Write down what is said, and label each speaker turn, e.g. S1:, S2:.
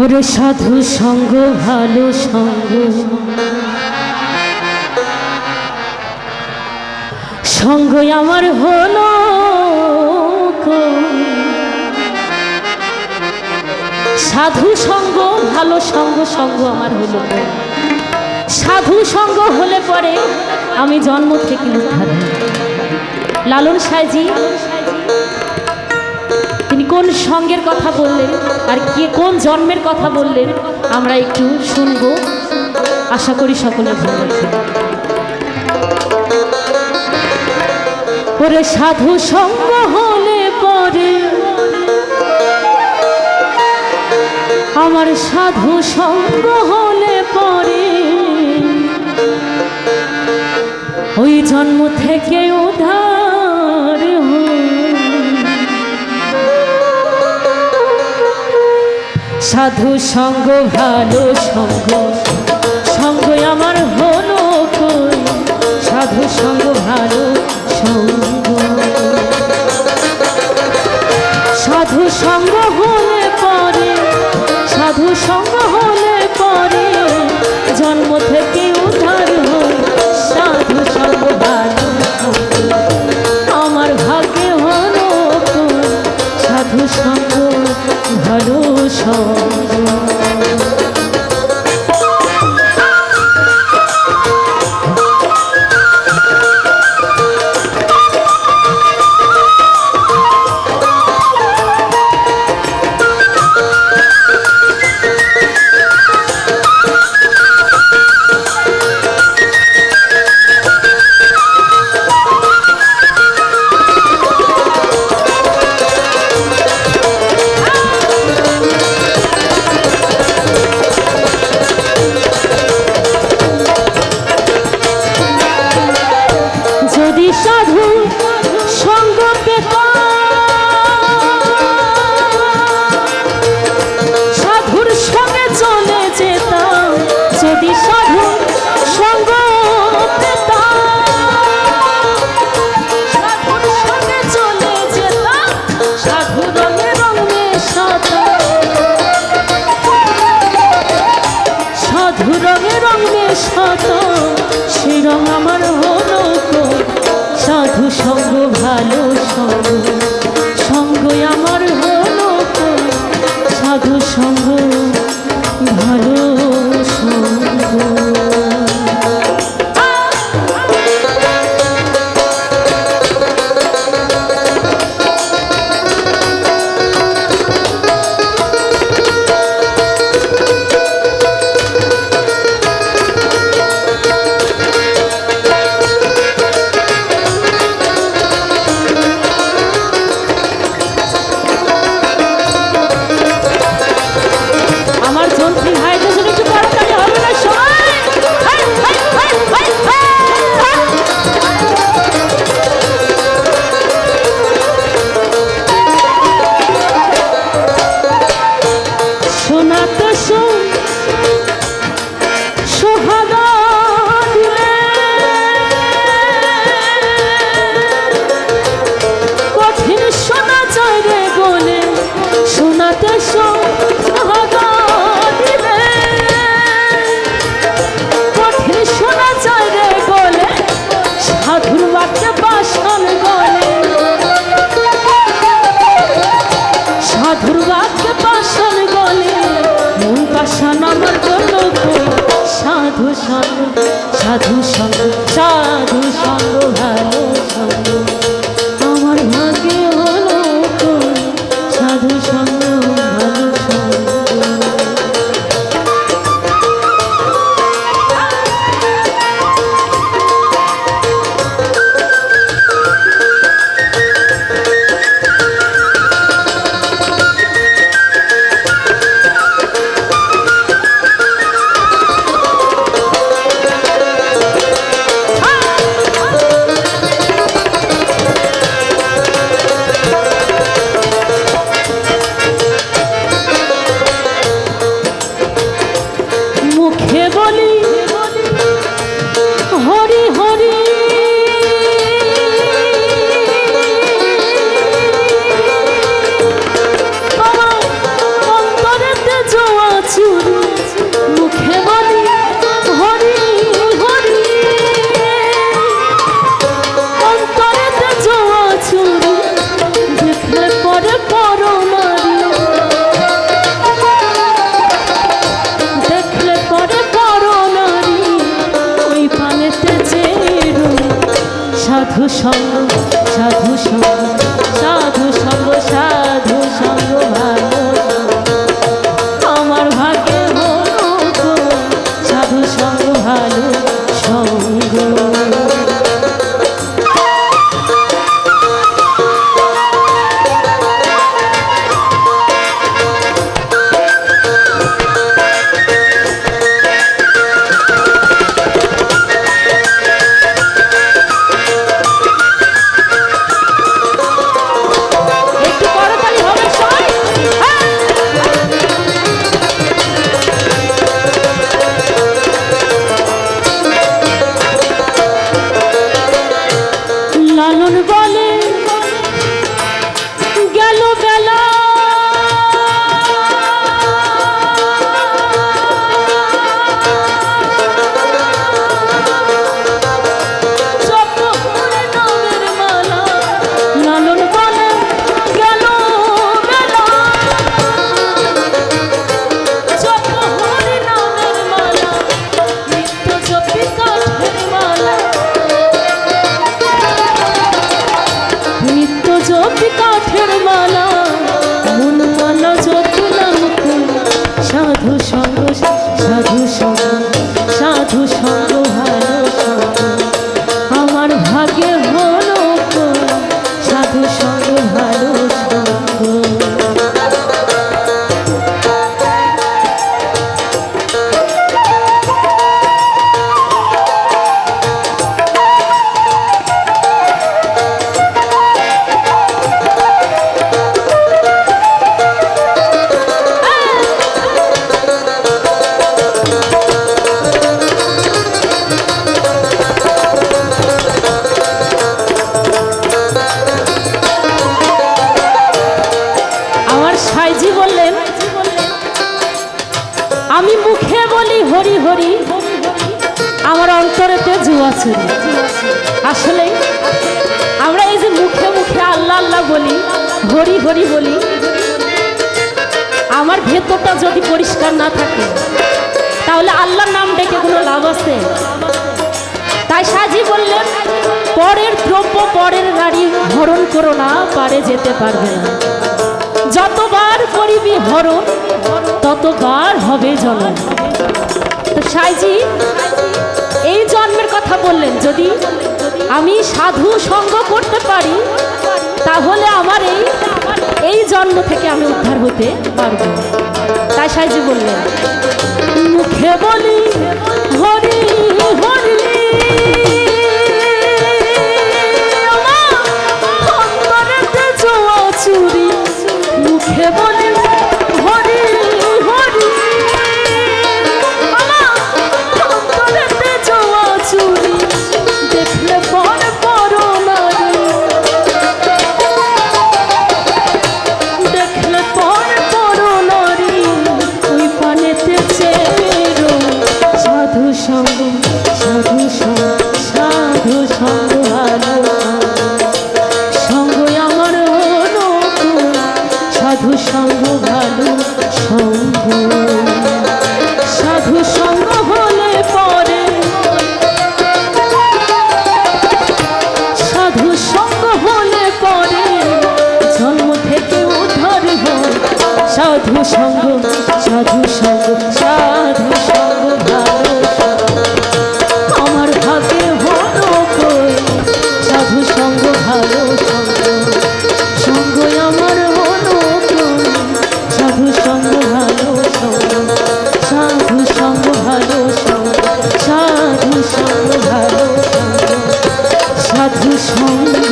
S1: ওরে সাধু সঙ্গ, ভালো সঙ্গ। সঙ্গ আমার হলো সাধু সঙ্গ, ভালো সঙ্গ সঙ্গ আমার হলো সাধু সঙ্গ হলে পরে আমি জন্ম থেকে উদ্ধার। লালন সাইজি তিনি কোন সঙ্গের কথা বললেন? আর কে কোন জন্মের কথা বললেন? আমরা একটু শুনব। আশা করি সকলে ভালো ওরে সাধু সঙ্গ হলে পরে আমার সাধু সঙ্গ হলে পরে ওই জন্ম থেকে উদ্ধার সাধু সঙ্গ, ভালো সঙ্গ। সঙ্গ আমার হলো সাধু সঙ্গ, ভালো সঙ্গ। সাধু সঙ্গ হলে পরে, সাধু সঙ্গ রঙ মেশাতাম আমার হলো। সাধু সঙ্গ ভালো সঙ্গ সঙ্গ আমার হলো সাধু সঙ্গ ভালো দিলে। কঠিন শোনা যায় রে বলে, সাধুর বাক্যে বাসন গলে। সাধুর বাক্যে পাশান গলে, মন গল সাধু সাধু সাধু ভালো সঙ্গ। সাধু সাধু সাধু সঙ্গ সাইজি বললেন, আমি মুখে বলি হরি হরি, আমার অন্তরেতে জুয়া চুরি আসলে আমরা এই যে মুখে মুখে আল্লাহ আল্লাহ বলি, হরি হরি বলি, আমার ভেতরটা যদি পরিষ্কার না থাকে, তাহলে আল্লাহর নাম ডেকে কোনো লাভ আছে? তাই সাজি বললেন, পরের দ্রব্য পরের গাড়ি হরণ করো না, পারে যেতে পারবে না। যতবার করিবি হরণ ততবার হবে জনম। তো সাইজি, এই জন্মের কথা বললেন, যদি আমি সাধু সঙ্গ করতে পারি, তাহলে আমার এই এই জন্ম থেকে আমি উদ্ধার হতে পারব। তাই সাইজি বললেন, মুখে বলি, হরি হরি। This home.